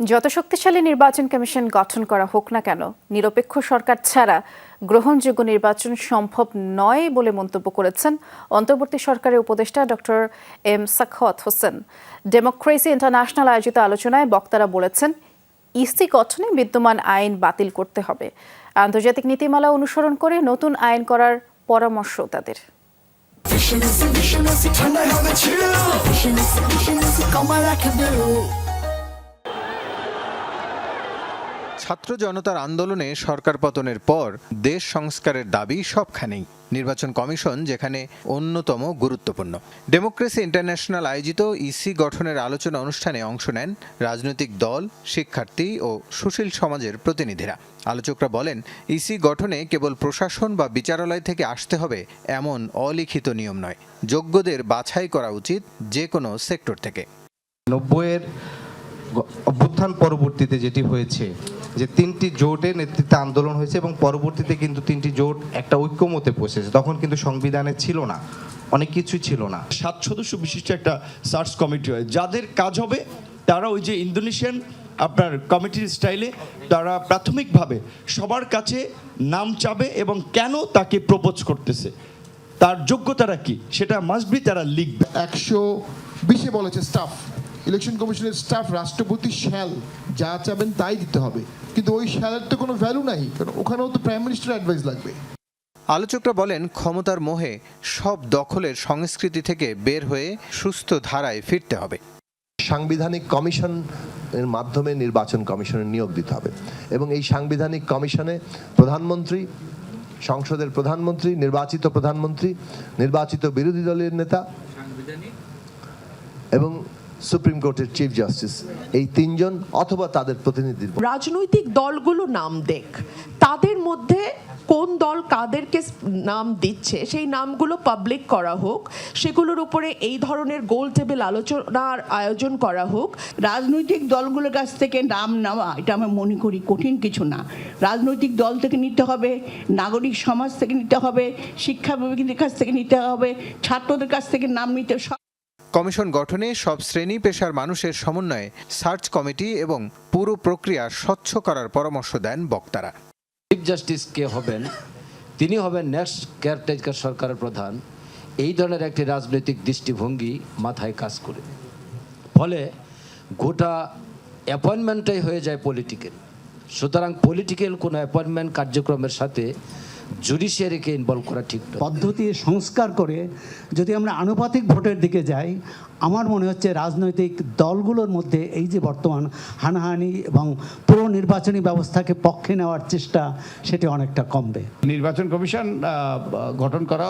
যত শক্তিশালী নির্বাচন কমিশন গঠন করা হোক না কেন নিরপেক্ষ সরকার ছাড়া গ্রহণযোগ্য নির্বাচন সম্ভব নয় বলে মন্তব্য করেছেন অন্তর্বর্তী সরকারের উপদেষ্টা doctor M Sakhawat Hossain democracy international আয়োজিত আলোচনায় বক্তারা বলেছেন ইসি গঠনে বিদ্যমান আইন বাতিল করতে হবে আন্তর্জাতিক নীতিমালা অনুসরণ করে নতুন আইন করার পরামর্শ তাদের visionist, হবে ছাত্র জনতার আন্দোলনে সরকার পতনের পর দেশ সংস্কারের দাবি সবখানেই। নির্বাচন কমিশন যেখানে অন্যতম গুরুত্বপূর্ণ। ডেমোক্রেসি ইন্টারন্যাশনাল আয়োজিত ইসি গঠনের আলোচনা অনুষ্ঠানে অংশ নেন রাজনৈতিক দল, শিক্ষার্থী ও সুশীল সমাজের প্রতিনিধিরা। আলোচকরা বলেন, ইসি গঠনে কেবল প্রশাসন বা বিচারালয় থেকে আসতে হবে এমন অলিখিত নিয়ম নয়। যোগ্যদের বাছাই করা উচিত যে কোনো সেক্টর থেকে। নব্বইয়ের অভ্যুত্থান পরবর্তীতে যেটি হয়েছে যে তিনটি জোটের নেতৃত্বে আন্দোলন হয়েছে এবং পরবর্তীতে কিন্তু তিনটি জোট একটা ঐক্যমতে পৌঁছেছে তখন কিন্তু সংবিধানে ছিল না অনেক কিছুই ছিল না। সাত সদস্য বিশিষ্ট একটা সার্চ কমিটি হয়। যাদের কাজ হবে তারা ওই যে ইন্দোনেশিয়ান আপনার কমিটির স্টাইলে তারা প্রাথমিকভাবে সবার কাছে নাম চাবে এবং কেন তাকে প্রপোজ করতেছে তার যোগ্যতারা কি সেটা মাস্ট বি তারা লিখবে। একশো বিশে বলেছে স্টাফ ইলেকশন কমিশনের স্টাফ রাষ্ট্রপতি শ্যাল যা চাবেন তাই দিতে হবে। কিন্তু ওই শ্যালের তো কোনো ভ্যালু নাই কারণ ওখানেও তো প্রাইম মিনিস্টার অ্যাডভাইস লাগবে। আলোচকরা বলেন ক্ষমতার মোহে সব দখলের সংস্কৃতি থেকে বের হয়ে সুস্থ ধারায় ফিরতে হবে। সাংবিধানিক কমিশন এর মাধ্যমে নির্বাচন কমিশনের নিয়োগ দিতে হবে। এবং এই সাংবিধানিক কমিশনে প্রধানমন্ত্রী সংসদের প্রধানমন্ত্রী নির্বাচিত প্রধানমন্ত্রী নির্বাচিত বিরোধী দলের নেতা এবং সুপ্রিম কোর্টের চিফ জাস্টিস এই তিনজন অথবা তাদের প্রতিনিধি রাজনৈতিক দলগুলো নাম দেখ। তাদের মধ্যে কোন দল কাদেরকে নাম দিচ্ছে সেই নামগুলো পাবলিক করা হোক সেগুলোর উপরে এই ধরনের গোল টেবিল আলোচনার আয়োজন করা হোক। রাজনৈতিক দলগুলোর কাছ থেকে নাম নেওয়া এটা আমি মনে করি কঠিন কিছু না। রাজনৈতিক দল থেকে নিতে হবে নাগরিক সমাজ থেকে নিতে হবে শিক্ষা বিভাগের কাছ থেকে নিতে হবে ছাত্রদের কাছ থেকে নাম নিতে সব কমিশন গঠনে সব শ্রেণি পেশার মানুষের সমন্বয়ে সার্চ কমিটি এবং পুরো প্রক্রিয়া স্বচ্ছ করার পরামর্শ দেন বক্তারা। চিফ জাস্টিস কে হবেন, তিনি হবেন নেক্সট কেয়ারটেকার সরকারের প্রধান। এই ধরনের একটি রাজনৈতিক দৃষ্টিভঙ্গি মাথায় কাজ করে। ফলে গোটা অ্যাপয়েন্টমেন্টটাই হয়ে যায় পলিটিক্যাল সুতরাং পলিটিক্যাল কোনো অ্যাপয়েন্টমেন্ট কার্যক্রমের সাথে জুডিশিয়ারিকে ইনভলভ করা ঠিক পদ্ধতি সংস্কার করে যদি আমরা আনুপাতিক ভোটের দিকে যাই আমার মনে হচ্ছে রাজনৈতিক দলগুলোর মধ্যে এই যে বর্তমান হানাহানি এবং পুরো নির্বাচনী ব্যবস্থাকে পক্ষে নেওয়ার চেষ্টা, সেটি অনেকটা কমবে। নির্বাচন কমিশন গঠন করা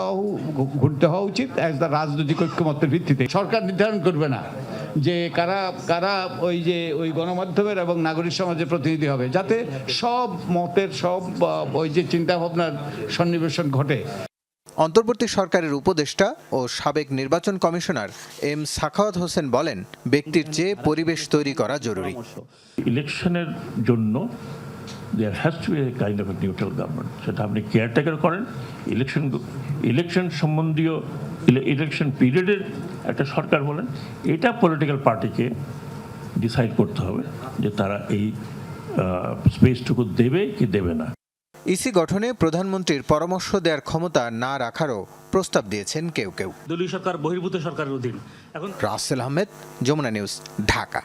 ঘুরতে হওয়া উচিত রাজনৈতিক ঐক্যমত্যের ভিত্তিতে। সরকার নির্ধারণ করবে না যে কারা কারা ওই যে, ওই গণমাধ্যমের এবং নাগরিক সমাজের প্রতিনিধি হবে, যাতে সব মতের সব ওই যে চিন্তাভাবনার সন্নিবেশন ঘটে। অন্তর্বর্তী সরকারের উপদেষ্টা ও সাবেক নির্বাচন কমিশনার এম সাখাওয়াত হোসেন বলেন ব্যক্তির চেয়ে পরিবেশ তৈরি করা জরুরি। ইলেকশনের জন্য there has to be kind of neutral government সেটা আপনি কেয়ারটেকার করেন ইলেকশন ইলেকশন সম্বন্ধীয় ইলেকশন পিরিয়ডের একটা সরকার বলেন এটা পলিটিক্যাল পার্টিকে ডিসাইড করতে হবে যে তারা এই স্পেসটুকু দেবে কি দেবে না। ইসি গঠনে প্রধানমন্ত্রীর পরামর্শ দেওয়ার ক্ষমতা না রাখারও প্রস্তাব দিয়েছেন কেউ কেউ। দলীয় সরকার বহির্ভূত সরকারের অধীন। এখন রাসেল আহমেদ যমুনা নিউজ ঢাকা।